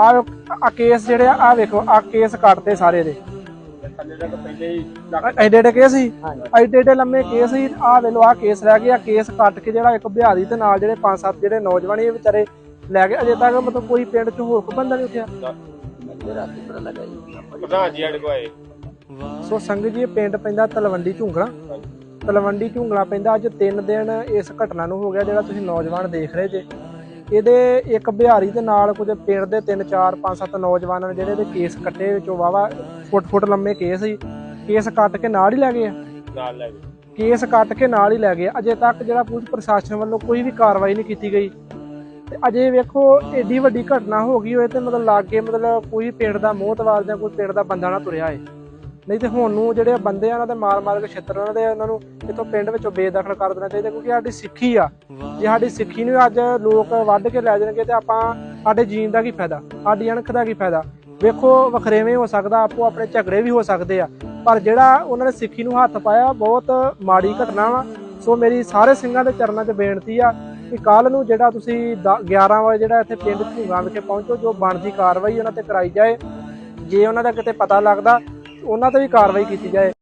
ਆ ਆ ਕੇਸ ਜਿਹੜੇ ਆ ਆਹ ਵੇਖੋ ਆ ਕੇਸ ਕੱਟਦੇ ਸਾਰੇ ਦੇ। ਐਡੇ ਐਡੇ ਕੇਸ ਸੀ? ਐਡੇ ਐਡੇ ਲੰਮੇ ਕੇਸ ਸੀ। ਆ ਵੇਲੋ ਆ ਕੇਸ ਰਹਿ ਗਿਆ। ਕੇਸ ਕੱਟ ਕੇ ਜਿਹੜਾ ਇੱਕ ਬਿਹਾਰੀ ਤੇ ਨਾਲ ਜਿਹੜੇ ਪੰਜ ਸੱਤ ਜਿਹੜੇ ਨੌਜਵਾਨ ਇਹ ਵਿਚਾਰੇ ਲੈ ਗਏ। ਅਜੇ ਤੱਕ ਮਤਲਬ ਕੋਈ ਪਿੰਡ ਚ ਹੋਰ ਕੋਈ ਬੰਦਾ ਨਹੀਂ ਉੱਠਿਆ। ਜੀ ਸੋ ਸੰਗਤ ਜੀ ਇਹ ਪਿੰਡ ਪੈਂਦਾ ਤਲਵੰਡੀ ਝੁੰਗਣਾ ਤਲਵੰਡੀ ਝੁੰਗਣਾ ਪੈਂਦਾ ਅੱਜ 3 ਦਿਨ ਇਸ ਘਟਨਾ ਨੂੰ ਹੋ ਗਿਆ ਜਿਹੜਾ ਤੁਸੀਂ ਨੌਜਵਾਨ ਦੇਖ ਰਹੇ ਜੇ। ਇਹਦੇ ਇੱਕ ਬਿਹਾਰੀ ਦੇ ਨਾਲ ਕੁਝ ਪਿੰਡ ਦੇ 3 4 5 7 ਨੌਜਵਾਨਾਂ ਨੇ ਜਿਹੜੇ ਇਹਦੇ ਕੇਸ ਕੱਟੇ ਵਿੱਚੋਂ ਵਾਵਾ ਫੁੱਟ ਫੁੱਟ ਲੰਮੇ ਕੇਸ ਸੀ। ਕੇਸ ਕੱਟ ਕੇ ਨਾਲ ਹੀ ਲੈ ਗਏ ਆ? ਨਾਲ ਲੈ ਗਏ। ਕੇਸ ਕੱਟ ਕੇ ਨਾਲ ਹੀ ਲੈ ਗਏ ਅਜੇ ਤੱਕ ਜਿਹੜਾ ਪੁਲਿਸ ਪ੍ਰਸ਼ਾਸਨ ਵੱਲੋਂ ਕੋਈ ਵੀ ਕਾਰਵਾਈ ਨਹੀਂ ਕੀਤੀ ਗਈ। ਤੇ ਅਜੇ ਵੇਖੋ ਏਡੀ ਵੱਡੀ ਘਟਨਾ ਹੋ ਗਈ ਹੋਏ ਤੇ ਮਤਲਬ ਲਾਗੇ ਮਤਲਬ ਕੋਈ ਪਿੰਡ ਦਾ ਮੋਹਤਵਾਰ ਜਾਂ ਕੋਈ ਪਿੰਡ ਦਾ ਬੰਦਾ ਨਾ ਤੁਰਿਆ ਏ ਨਹੀਂ ਤੇ ਹੁਣ ਨੂੰ ਜਿਹੜੇ ਬੰਦੇ ਆ ਉਹਨਾਂ ਦੇ ਮਾਰ ਮਾਰ ਕੇ ਛਿੱਤਰ ਉਹਨਾਂ ਦੇ, ਉਹਨਾਂ ਨੂੰ ਇਥੋਂ ਪਿੰਡ ਵਿੱਚੋਂ ਬੇਦਖਲ ਕਰ ਦੇਣਾ ਚਾਹੀਦਾ ਕਿਉਂਕਿ ਸਾਡੀ ਸਿੱਖੀ ਆ। ਜੇ ਸਾਡੀ ਸਿੱਖੀ ਨੂੰ ਅੱਜ ਲੋਕ ਵੱਢ ਕੇ ਲੈ ਜਾਣਗੇ ਤੇ ਆਪਾਂ ਸਾਡੇ ਜੀਣ ਦਾ ਕੀ ਫਾਇਦਾ? ਸਾਡੀ ਅਣਖ ਦਾ ਕੀ ਫਾਇਦਾ? ਵੇਖੋ, ਵਖਰੇਵੇਂ ਹੋ ਸਕਦਾ, ਆਪੋ ਆਪਣੇ ਝਗੜੇ ਵੀ ਹੋ ਸਕਦੇ ਆ। ਪਰ ਜਿਹੜਾ ਉਹਨਾਂ ਨੇ ਸਿੱਖੀ ਨੂੰ ਹੱਥ ਪਾਇਆ, ਬਹੁਤ ਮਾੜੀ ਘਟਨਾ ਵਾ। ਸੋ ਮੇਰੀ ਸਾਰੇ ਸਿੰਘਾਂ ਦੇ ਚਰਨਾਂ 'ਚ ਬੇਨਤੀ ਆ ਕਿ ਕੱਲ ਨੂੰ ਜਿਹੜਾ ਤੁਸੀਂ ਦ- 11 ਵਜੇ ਜਿਹੜਾ ਇੱਥੇ ਪਿੰਡ ਝੂਗਾ ਵਿਖੇ ਪਹੁੰਚੋ, ਜੋ ਬਣਦੀ ਕਾਰਵਾਈ ਉਹਨਾਂ ਤੇ ਕਰਾਈ ਜਾਏ। ਜੇ ਉਹਨਾਂ ਦਾ ਕਿਤੇ ਪਤਾ ਲੱਗਦਾ ਉਹਨਾਂ ਤੇ ਵੀ ਕਾਰਵਾਈ ਕੀਤੀ ਜਾਏ।